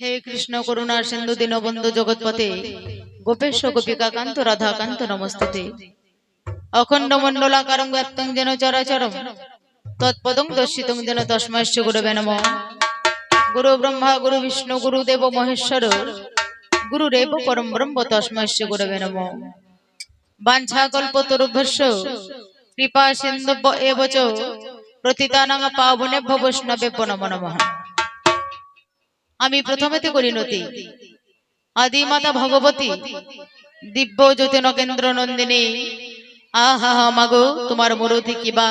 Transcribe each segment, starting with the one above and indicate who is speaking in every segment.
Speaker 1: হে কৃষ্ণ করুণা সিন্ধু দীনবন্ধু জগৎপতে গোপেশ রাধা কান্ত নমস্তুতে। অখণ্ড মণ্ডলাকারং ব্যক্তং যেন চরাচরম। তৎপদং দর্শিতং যেন তস্মৈশ্চ গুরবে নম। গুরু ব্রহ্মা, গুরু বিষ্ণু, গুরু দেব মহেশ্বর গুরুরেব পরম ব্রহ্ম তস্মৈশ্চ গুরবে নম। বাঞ্ছা কল্পতরুভ্যস্য কৃপা সিন্ধু এব চ প্রতিতানাং পাবনেভ্য বৈষ্ণবে নমো নমঃ। আমি প্রথমেতে করি নতি আদি মাতা ভগবতী। দিব্য জ্যোতি নগেন্দ্র নন্দিনী। আহা মাগো তোমার মরতি কিবা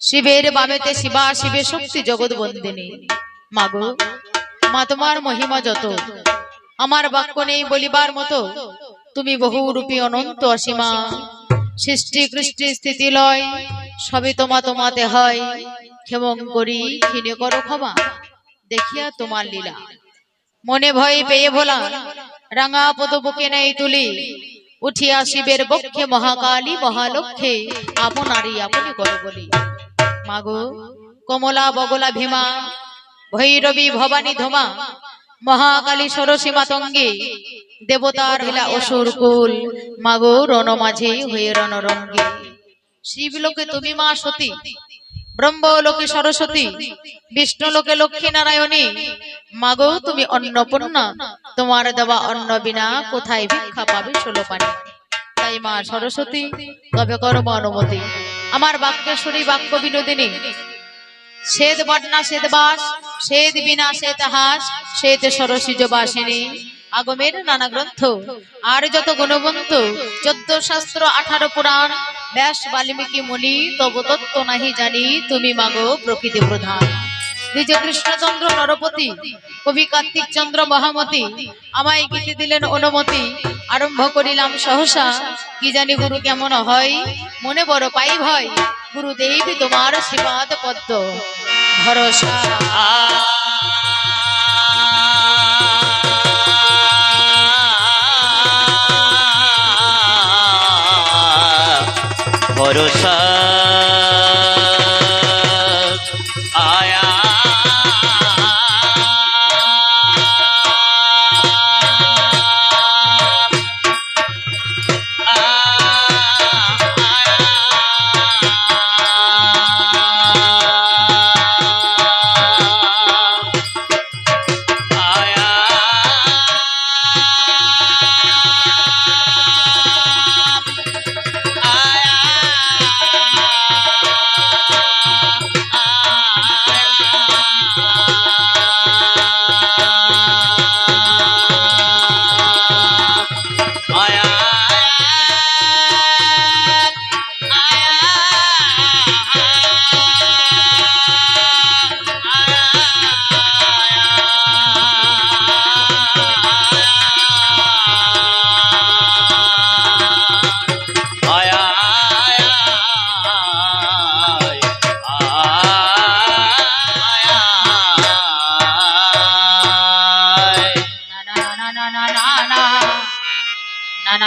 Speaker 1: শিবের বামেতে শিবা শিবে শক্তি জগৎ বন্দিনী। মাগো মা তোমার মহিমা যত। আমার বাক্য নেই বলিবার মতো। তুমি বহু রূপী অনন্ত অসীমা। সৃষ্টি কৃষ্টি স্থিতি লয় সবই তোমা তোমাতে হয়। ক্ষেমং করি ক্ষীণে করো ক্ষমা। দেখিয়া তোমার লীলা। মনে ভয় পেয়ে ভোলা রাঙা পদ বুকে নেই তুলি। উঠিয়া শিবের বক্ষে মহাকালী মহালক্ষে আপনারই আপনি করো বলি মাগো কমলা বগলা ভীমা ভৈরবী ভবানী ধমা মহাকালী সরসী মাতঙ্গে দেবতার হিলা অসুর কুল। মাগো রণ মাঝে হয়ে রণরঙ্গে। শিবলোকে তুমি মা সতী। ব্রহ্মলোকে সরস্বতী, বিষ্ণু লোকে লক্ষ্মী নারায়ণী মাগো, তুমি অন্নপূর্ণা, তোমার দেওয়া অন্ন বিনা কোথায় ভিক্ষা পাবে ষোলো পানি তাই মা সরস্বতী, তবে করম অনুমতি। আমার বাক্যেশ্বরী বাক্য বিনোদিনী, শ্বেত বটনা শ্বেত বাস, শ্বেত বিনা, শ্বেত হাস, শ্বেত সরসিজ বাসিনী। আগমের নানা গ্রন্থ। আর যত গুণবন্ত, চোদ্দ শাস্ত্র, আঠারো পুরাণ, ব্যাস বাল্মীকি মুনি, তব তত্ত্ব নাহি জানি, তুমি মাগো প্রকৃতি প্রধান। নিজ কৃষ্ণচন্দ্র নরপতি, কবি কার্তিক চন্দ্র মহামতি, আমায় গীতি দিলেন অনুমতি, আরম্ভ করিলাম সহসা, কি জানি গুরু কেমন হয়? মনে বড় পাই ভয় গুরু দেবী তোমার শ্রীপাদ পদ্ম। ভরসা।
Speaker 2: ভরসা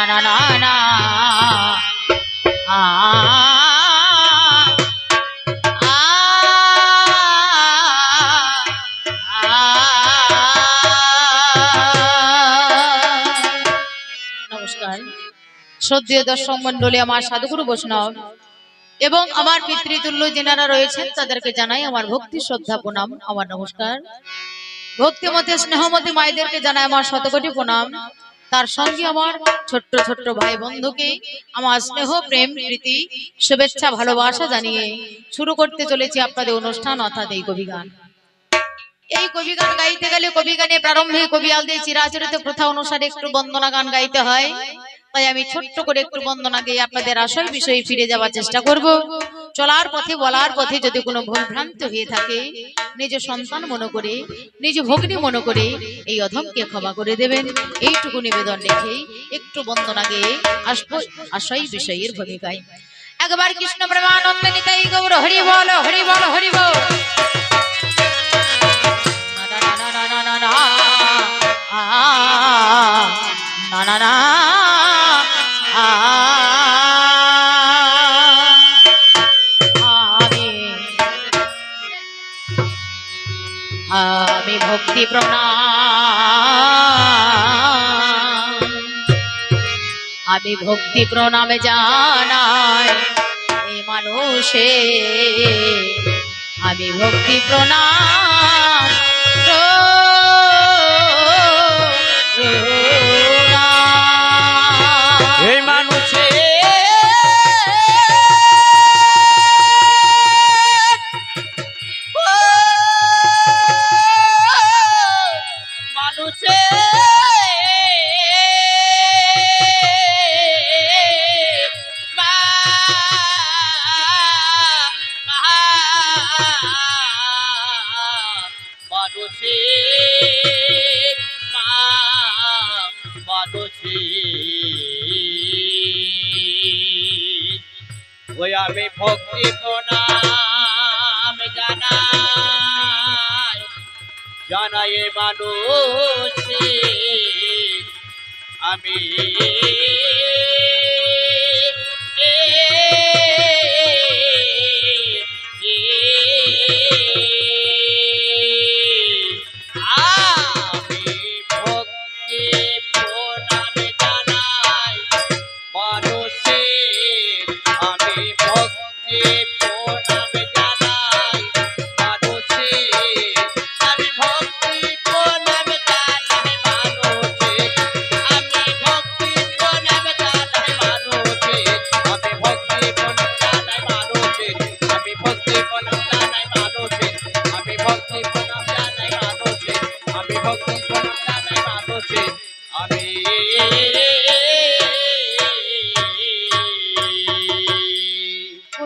Speaker 1: না না না না না আ নমস্কার শ্রদ্ধেয় দর্শক মন্ডলী আমার সাধুগুরু বৈষ্ণব এবং আমার পিতৃতুল্য যেনারা রয়েছেন তাদেরকে জানাই আমার ভক্তি শ্রদ্ধা প্রণাম আমার নমস্কার ভক্তিমতে স্নেহমতে মায়েদেরকে জানাই আমার শতকোটি প্রণাম তার সঙ্গে আমার ছোট্ট ছোট্ট ভাই বন্ধুকে, আমার স্নেহ, প্রেম, প্রীতি, শুভেচ্ছা, ভালোবাসা জানিয়ে শুরু করতে চলেছি আপনাদের অনুষ্ঠান, অর্থাৎ এই কবি গান। এই কবি গান গাইতে গেলে কবি গানে প্রারম্ভে কবি আলদে চিরাচরিত প্রথা অনুসারে একটু বন্দনা গান গাইতে হয়। তাই আমি ছোট্ট করে একটু বন্দনা গিয়ে আপনাদের আসল বিষয়ে ফিরে যাওয়ার চেষ্টা করব। চলার পথে বলার পথে যদি কোনো ভুল ভ্রান্ত হয়ে থাকে নিজ সন্তান মনে করে নিজ ভগ্নী মনে করে এই অধমকে ক্ষমা করে দেবেন এইটুকু নিবেদন রেখে একটু বন্দনা গিয়ে আসব আশয় বিষয়ের ভূমিকায় একবার কৃষ্ণ প্রেমানন্দ নিতাই গৌর হরি বল হরি বল হরি বল না না না ভক্তি প্রণাম আমি ভক্তি প্রণামে জানাই এই মানুষে আমি ভক্তি প্রণাম।
Speaker 2: মানুষে ওই আমি ভক্তি প্রণাম জানাই জানাই মানুষে আমি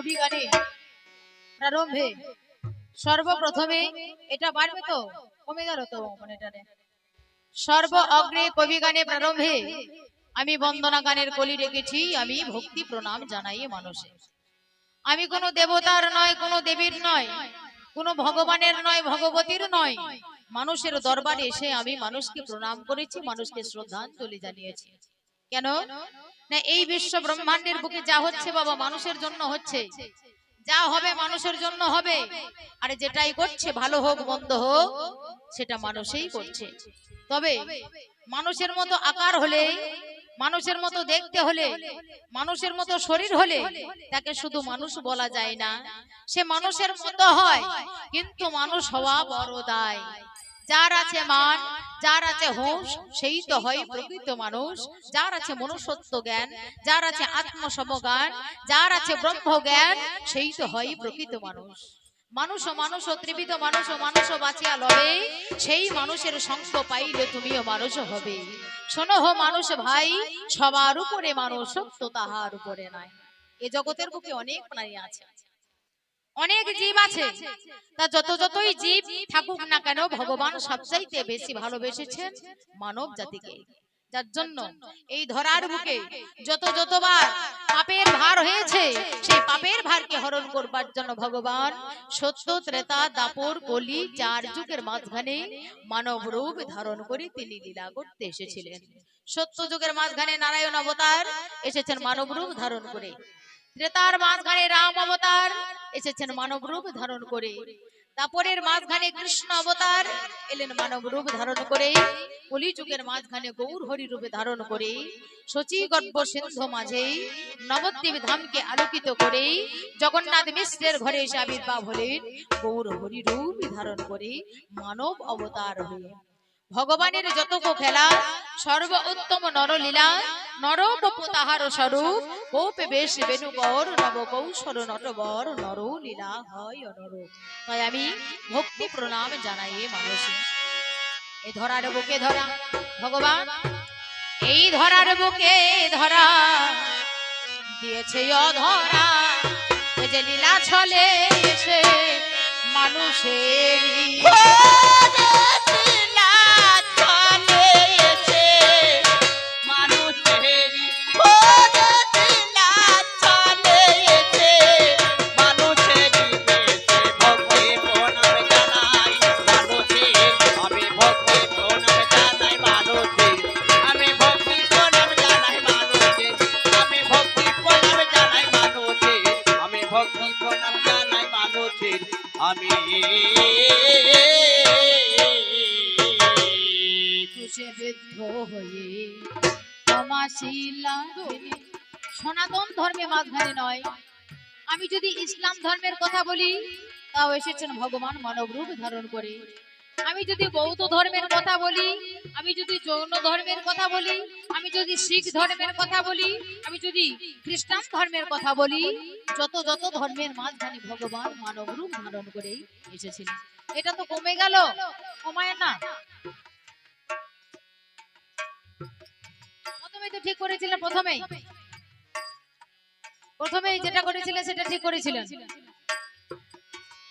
Speaker 1: কবি গানে প্রারম্ভে সর্বপ্রথমে এটা বাড়বে তো? কমে গেল তো মানে সর্ব অগ্রে কবি গানে প্রারম্ভে আমি বন্দনা গানের কলি রেখেছি আমি ভক্তি প্রণাম জানাই মানুষে। আমি কোনো দেবতার নয়, কোনো দেবীর নয়, কোনো ভগবানের নয়, ভগবতীর নয়। মানুষের দরবারে এসে আমি মানুষকে প্রণাম করেছি, মানুষকে শ্রদ্ধাঞ্জলি জানিয়েছি। কেন? না এই বিশ্ব ব্রহ্মাণ্ডের বুকে যা হচ্ছে বাবা মানুষের জন্য হচ্ছে। যা হবে মানুষের জন্য হবে। আর যেটাই করছে ভালো হোক মন্দ হোক সেটা মানুষই করছে। তবে মানুষের মতো আকার হলে মানুষের মতো দেখতে হলে মানুষের মতো শরীর হলে তাকে শুধু মানুষ বলা যায় না। সে মানুষের মতো হয় কিন্তু মানুষ হওয়া বড় দায়। যার আছে মান যার আছে হুঁশ সেই তো হয় প্রকৃত মানুষ। যার আছে মনুষ্যত্ব জ্ঞান যার আছে আত্মসমজ্ঞান যার আছে ব্রহ্ম জ্ঞান সেই তো হয় প্রকৃত মানুষ। মানুষ। ও মানুষ ও ত্রিবিধ মানুষ ও মানুষ। বাঁচিয়া লবে সেই মানুষের সঙ্গ পাইলে তুমিও মানুষ হবে। শোনো হো মানুষ ভাই সবার উপরে মানুষ সত্য তাহার উপরে নাই। এ জগতের বুকে অনেক প্রাণী আছে। অনেক জীব আছে। তা যত যতই জীব থাকুক না কেন ভগবান সবচাইতে বেশি ভালোবেসেছেন মানব জাতিকে। যার জন্য এই ধরার বুকে যত যতবার পাপের ভার হয়েছে সেই পাপের ভারকে হরণ করবার জন্য ভগবান সত্য ত্রেতা দাপর কলি চার যুগের মাঝখানে মানব রূপ ধারণ করে তিনি লীলা করতে এসেছিলেন। সত্য যুগের মাঝখানে নারায়ণ অবতার এসেছেন মানব রূপ ধারণ করে। ত্রেতার মাঝখানে রাম অবতার এসেছেন মানব রূপ ধারণ করে। তারপরের মাঝখানে কৃষ্ণ অবতার এলেন মানব রূপ ধারণ করে। কলি যুগের মাঝখানে গৌর হরি রূপে ধারণ করে। শচী গর্ব সিন্ধু মাঝে নবদ্বীপ ধামকে আলোকিত করে। জগন্নাথ মিশ্রের ঘরে এসে আবির্ভাব হলেন। গৌর হরি রূপ ধারণ করে মানব অবতার হয়ে ভগবানের যত খেলা সর্ব উত্তম নরলীলা নরপপ তাহার স্বরূপ কোপে বেশ বেনুবর নব কৌশল নটবর নর লীলা হয় অনর তাই আমি ভক্তি প্রণাম জানাই মানুষে। এই ধরার বুকে ধরা, ভগবান, এই ধরার বুকে ধরা। দিয়েছে অধরা যে লীলা ছলে এসে মানুষের তাও এসেছেন ভগবান মানব রূপ ধারণ করে। আমি যদি বৌদ্ধ ধর্মের কথা বলি, আমি যদি জৈন ধর্মের কথা বলি, আমি যদি শিখ ধর্মের কথা বলি, আমি যদি খ্রিস্টান ধর্মের কথা বলি, যত যত ধর্মের মাঝখানে ভগবান মানব রূপ ধারণ করে এসেছিলেন। এটা তো কমে গেল, কমায় না। প্রথমেই তো ঠিক করেছিলেন, প্রথমেই। প্রথমেই যেটা করেছিলেন, সেটা ঠিক করেছিলেন।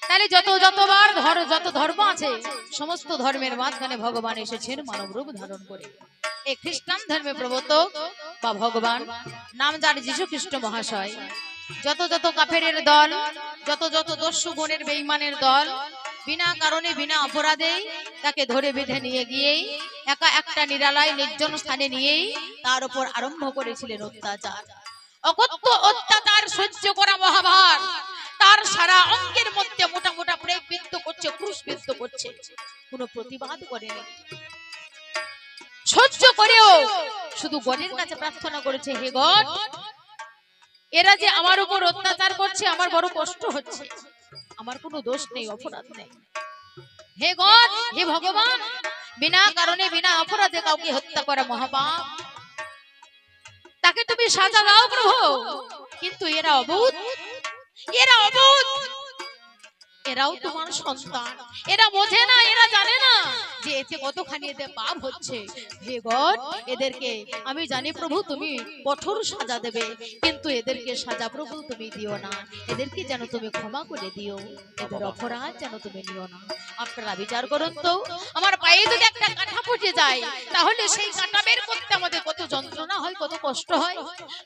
Speaker 1: তাহলে যত যতবার ধর, যত ধর্ম আছে, সমস্ত ধর্মের মাঝখানে ভগবান এসেছেন মানব রূপ ধারণ করে। এই খ্রিস্টান ধর্মে প্রবর্তক বা ভগবান, নাম যার যীশু খ্রিস্ট মহাশয়। যত যত কাফেরের দল, যত যত দস্যু গুণের বেইমানের দল, বিনা কারণে, বিনা অপরাধে তাকে ধরে বেঁধে নিয়ে গিয়েই একা একটা নিরালয় নির্জন স্থানে নিয়েই তার উপর আরম্ভ করেছিলেন অত্যাচার। অকথ্য অত্যাচার সহ্য করা মহাভার। তার সারা অঙ্গের মধ্যে মোটা মোটা ব্রেক বিদ্ধ করছে, ক্রুশ বিদ্ধ করছে। কোনো প্রতিবাদ করেনি সহ্য করেও শুধু গণের কাছে প্রার্থনা করেছে, হে গড, এরা যে আমার উপর অত্যাচার করছে, আমার বড় কষ্ট হচ্ছে। আমার কোনো দোষ নেই, অপরাধ নেই। হে গড, হে ভগবান, বিনা কারণে, বিনা অপরাধে কাউকে হত্যা করা মহাপাপ। তাকে তুমি সাজা দাও প্রভু, কিন্তু এরা অবুধ। এরা অবুধ এরাও তোমার সন্তান। এরা বোঝে না এরা জানে না যে এতে কতখানি এদের পাপ হচ্ছে। হে গড এদেরকে আমি জানি প্রভু তুমি কঠোর সাজা দেবে কিন্তু এদেরকে সাজা প্রভু তুমি দিও না। এদেরকে যেন তুমি ক্ষমা করে দিও এদের অপরাধ যেন তুমি নিও না। আপনারা বিচার করুন তো। আমার পায়ে যদি একটা কাঁটা ফুটে যায় তাহলে সেই কাঁটা বের করতে আমাদের কত যন্ত্রণা হয় কত কষ্ট হয়।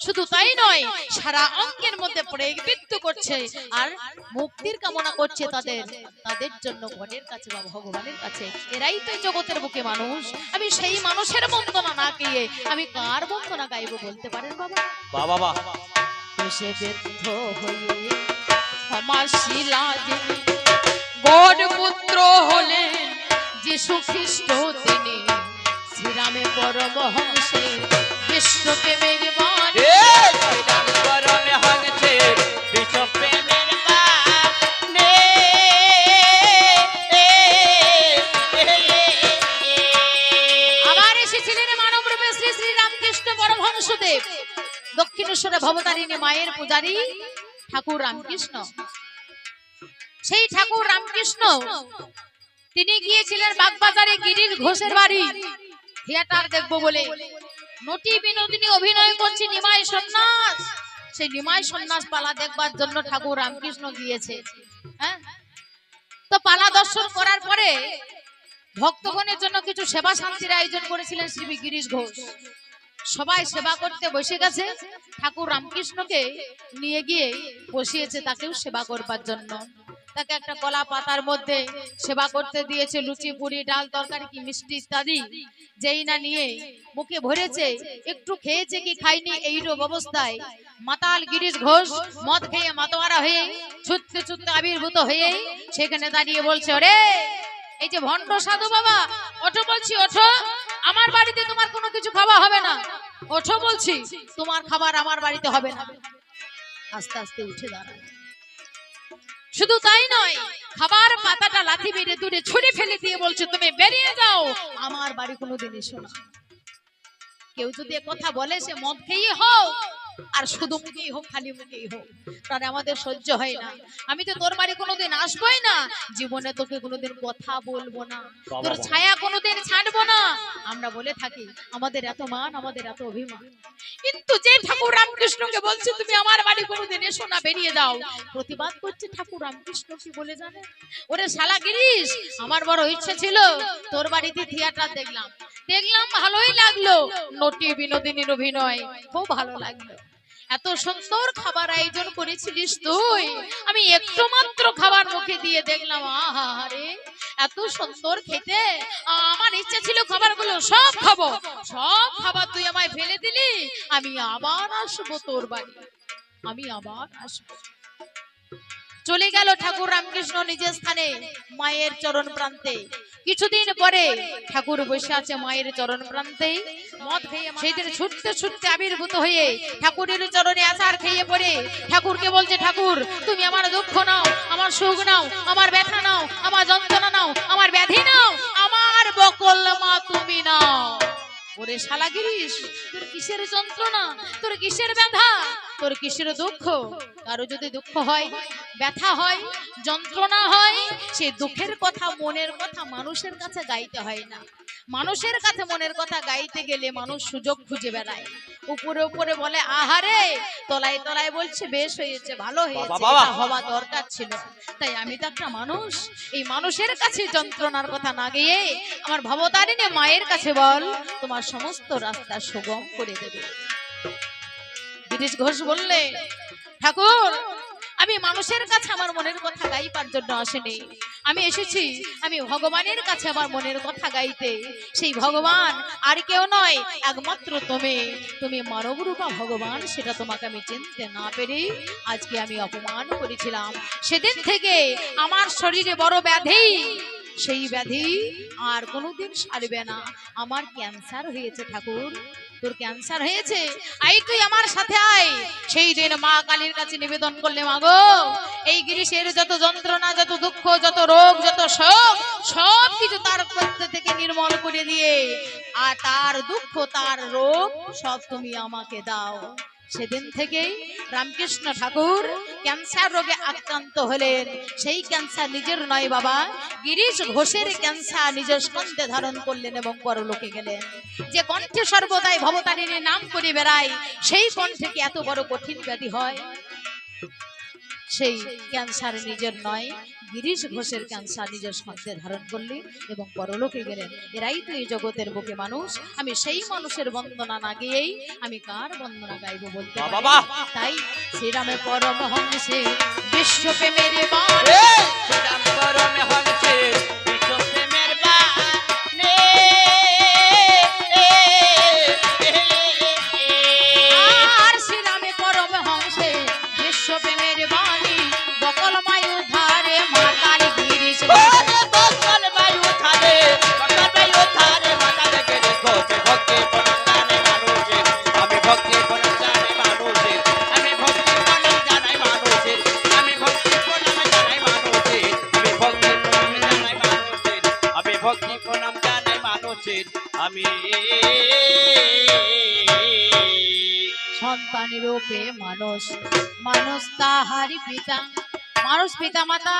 Speaker 1: শুধু তাই নয় সারা অঙ্কের মধ্যে পড়ে বৃত্ত করছে আর মুক্তির কামনা করছে তাদের তাদের জন্য গণের কাছে বা ভগবানের কাছে। এরাই তো জগতের বুকে মানুষ। আমি সেই মানুষের বন্দনা না গিয়ে আমি কার বন্দনা গাইবো বলতে পারেন বাবা?
Speaker 2: বাবা বাবা
Speaker 1: এসে ব্যর্থ হয়ে ক্ষমা শিলা যিনি গড পুত্র হলেন যিশু খ্রিস্ট তিনি। শ্রীরামে পরমহংসে বিশ্বপ্রেমের মান ভবতারিণী মায়ের পূজারী ঠাকুর রামকৃষ্ণ। সেই ঠাকুর রামকৃষ্ণ, তিনি গিয়েছিলেন বাগবাজারে গিরির ঘোষের বাড়ি। থিয়েটার দেখব বলে। নটি বিনোদিনী অভিনয় করছে নিমাই সন্ন্যাস। সেই নিমাই সন্ন্যাস পালা দেখবার জন্য ঠাকুর রামকৃষ্ণ গিয়েছে। হ্যাঁ? তো পালা দর্শন করার পরে ভক্তগণের জন্য কিছু সেবা শান্তির আয়োজন করেছিলেন শ্রী গিরিশ ঘোষ। সবাই সেবা করতে বসে গেছে। ঠাকুর রামকৃষ্ণকে নিয়ে গিয়ে বসিয়েছে তাকেও সেবা করবার জন্য। তাকে একটা কলা পাতার মধ্যে সেবা করতে দিয়েছে, লুচি, পুরি, ডাল, তরকারি কি মিষ্টি ইত্যাদি। যেই না নিয়ে মুখে ভরেছে, একটু খেয়েছে কি খায়নি এইরূপ অবস্থায় মাতাল গিরিশ ঘোষ মদ খেয়ে মাতোয়ারা হয়ে ছুটতে ছুটতে আবির্ভূত হয়ে সেখানে দাঁড়িয়ে বলছে, ওরে, এই যে ভণ্ড সাধু বাবা, ওঠো বলছি, ওঠো। আমার বাড়িতে তোমার কোনো কিছু খাওয়া হবে না। ওঠো বলছি, তোমার খাবার আমার বাড়িতে হবে না। আস্তে আস্তে উঠে দাঁড়ায় শুধু তাই নয়, খাবার পাতাটা লাথি মেরে দূরে ছুঁড়ে ফেলে দিয়ে বলছে, তুমি বেরিয়ে যাও। আমার বাড়ি কোনোদিন এসো না। কেউ যদি কথা বলে, সে মদ খেয়ে হোক আর শুধু মুখেই হোক খালি মুখেই হোক। তাহলে আমাদের সহ্য হয় না। আমি তো তোর বাড়ি কোনোদিন আসবোই না। জীবনে তোকে কোনোদিন কথা বলব না। তোর ছায়া কোনোদিন ছাড়বো না। আমরা বলে থাকি আমাদের এত মান আমাদের এত অভিমান। কিন্তু যে ঠাকুর রামকৃষ্ণকে বলছে তুমি আমার বাড়ি কোনোদিন এসো না বেরিয়ে যাও প্রতিবাদ করছে ঠাকুর রামকৃষ্ণ কি বলে জানে ওরে শালা গিরিশ আমার বড় ইচ্ছে ছিল তোর বাড়িতে থিয়েটার দেখলাম। দেখলাম ভালোই লাগল। নটি বিনোদিনীর অভিনয় খুব ভালো লাগল। এত সুন্দর খাবার আয়োজন করেছিলিস তুই। আমি একটু মাত্র খাবার মুখে দিয়ে দেখলাম আহা রে এত সুন্দর খেতে। আমার ইচ্ছা ছিল খাবারগুলো সব খাব। সব খাবার তুই আমায় ফেলে দিলি, আমি আবার আসব তোর বাড়ি। আমি আবার আসব। চলে গেল ঠাকুর রামকৃষ্ণ নিজের স্থানে, মায়ের চরণ প্রান্তে। কিছুদিন পরে ঠাকুর বসে আছে মায়ের চরণ প্রান্তে। মদ খেয়ে সেই দিন ছুটতে ছুটতে আবির্ভূত হয়ে ঠাকুরের চরণে আচার খেয়ে পড়ে। ঠাকুরকে বলছে, ঠাকুর, তুমি আমার দুঃখ নাও, আমার সুখ নাও, আমার ব্যথা নাও, আমার যন্ত্রণা নাও, আমার ব্যাধি নাও, আমার বকল মা তুমি নাও। ওরে শালা গিরিশ, তোর কিসের যন্ত্রণা? তোর কিসের ব্যথা? তোর কিসের দুঃখ? কারও যদি দুঃখ হয় ব্যথা হয় যন্ত্রণা হয় সে দুঃখের কথা মনের কথা মানুষের কাছে গাইতে হয় না। মানুষের কাছে মনের কথা গাইতে গেলে মানুষ সুযোগ খুঁজে বেড়ায়। উপরে উপরে বলে আহারে তলায় তলায় বলছে বেশ হয়েছে ভালো হয়েছে হওয়া দরকার ছিল। তাই আমি তো একটা মানুষ। এই মানুষের কাছে যন্ত্রণার কথা না গিয়ে আমার ভবতারিণী মায়ের কাছে বল তোমার সমস্ত রাস্তা সুগম করে দেবে। গিরিশ ঘোষ বললে, ঠাকুর, আমি মানুষের কাছে আমার মনের কথা গাইবার জন্য আসেনি। আমি এসেছি, আমি ভগবানের কাছে আমার মনের কথা গাইতে। সেই ভগবান আর কেউ নয়, একমাত্র তুমি। তুমি মানব রূপা ভগবান, সেটা তোমাকে আমি চিনতে না পেরে আজকে আমি অপমান করেছিলাম। সেদিন থেকে আমার শরীরে বড় ব্যাধি। সেই ব্যাধি আর কোনোদিন সারবে না। আমার ক্যান্সার হয়েছে ঠাকুর। তোর ক্যান্সার হয়েছে? আই তুই আমার সাথে আয়। সেই দিন মা কালীর কাছে নিবেদন করলে, মা গো, এই গিরিশের যত যন্ত্রণা, যত দুঃখ, যত রোগ, যত শোক, সব কিছু তার মধ্যে থেকে নির্মল করে দিয়ে, আর তার দুঃখ, তার রোগ সব তুমি আমাকে দাও। সেদিন থেকেই রামকৃষ্ণ ঠাকুর ক্যান্সার রোগে আক্রান্ত হলেন। সেই ক্যান্সার নিজের নয় বাবা, গিরিশ ঘোষের ক্যান্সার নিজের স্কন্ধে ধারণ করলেন এবং পরলোকে গেলেন। যে কণ্ঠে সর্বদাই ভবতারিণী নাম করে বেড়ায় সেই কণ্ঠে কি এত বড় কঠিন ব্যাধি হয়? সেই ক্যান্সার নিজের নয় গিরিশ ঘোষের ক্যান্সার নিজের স্কন্ধে ধারণ করলেন এবং পরলোকে গেলেন এরাই তো এই জগতের বুকে মানুষ। আমি সেই মানুষের বন্দনা না গিয়েই আমি কার বন্দনা গাইব বলতে! তাই শ্রীরামে পরমহংসে বিশ্বপ্রেমের মানুষ তাহারি পিতা। মানুষ পিতা মাতা,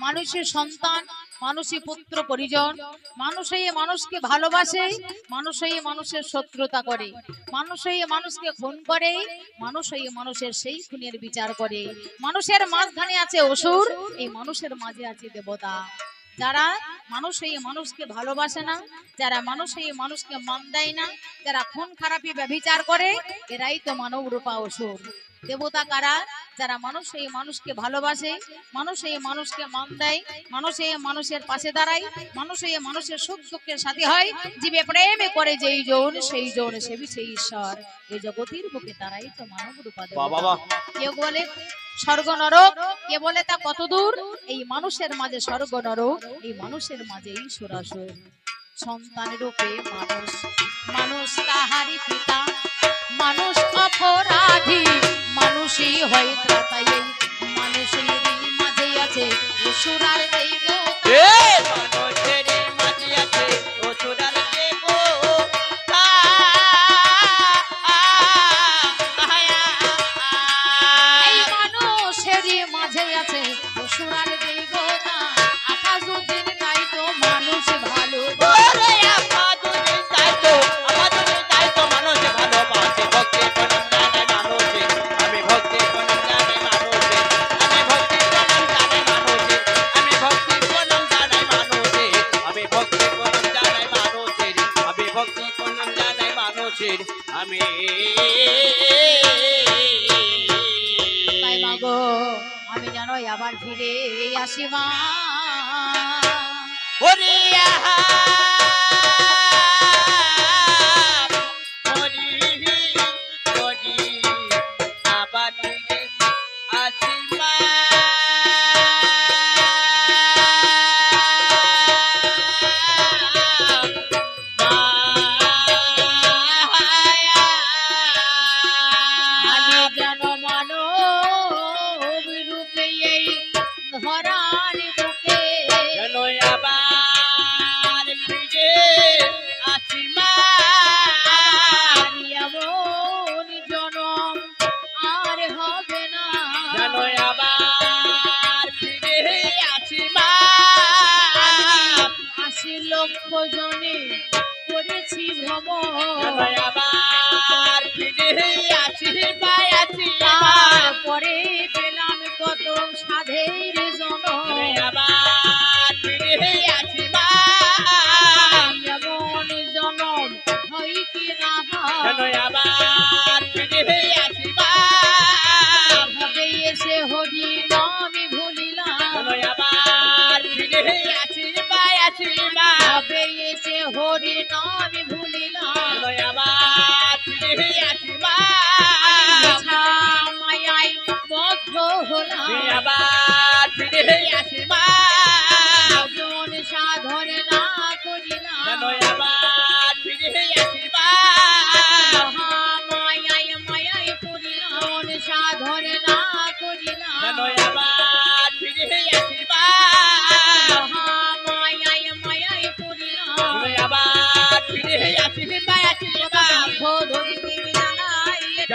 Speaker 1: মানুষের সন্তান, মানুষই পুত্র পরিজন। মানুষ হয়ে মানুষকে ভালোবাসে মানুষ হয়ে মানুষের শত্রুতা করে। মানুষ হয়ে মানুষকে খুন করে মানুষ হয়ে মানুষের সেই খুনের বিচার করে। মানুষের মাঝখানে আছে অসুর, এই মানুষের মাঝে আছে দেবতা। যারা মানুষ হয়ে মানুষকে ভালোবাসে না, যারা মানুষ হয়ে মানুষকে মান দেয় না, যারা খুন খারাপি ব্যভিচার করে, এরাই তো মানব রূপা অসুর। দেবতা কারা? যারা মানুষ এই মানুষকে ভালোবাসে মানুষ এই মানুষকে মান দেয় মানুষ এই মানুষের পাশে দাঁড়ায় মানুষ এই মানুষের সুখ দুঃখের সাথে হয় জীবে প্রেমে করে যেই জন সেই জন সেবি সেই ঈশ্বর। এই জগতের বুকে তারাই তো মানব রূপা
Speaker 2: বাহ, বাহ,
Speaker 1: দেবতা
Speaker 2: বাহ।
Speaker 1: কেউ বলে স্বর্গ নরক কে বলে তা কত দূর? এই মানুষের মাঝে স্বর্গ নরক এই মানুষের মাঝেই সুরাসুর। সন্তান রূপে মানুষ মানুষ তাহারি পিতা। মানুষ অপরাধী মানুষই হয় ত্রাতাই এই মানুষেরই মাঝে আছে অসুরার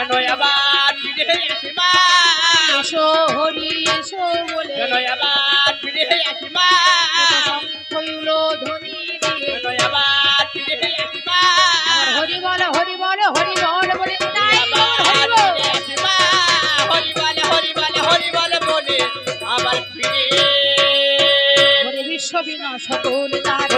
Speaker 1: জনয়াবাদ বিদেহে আসি মা। সো হরি সো বলে।
Speaker 2: জনয়াবাদ বিদেহে আসি মা।
Speaker 1: হইল ধ্বনি
Speaker 2: জনয়াবাদ বিদেহে আসি মা।
Speaker 1: হরি বল হরি বল। হরি বল বলে
Speaker 2: নাই
Speaker 1: হরি বল
Speaker 2: হরি বল হরি বল হরি বল বলে আবার ফিরে।
Speaker 1: হরে বিশ্ব বিনা সকল তার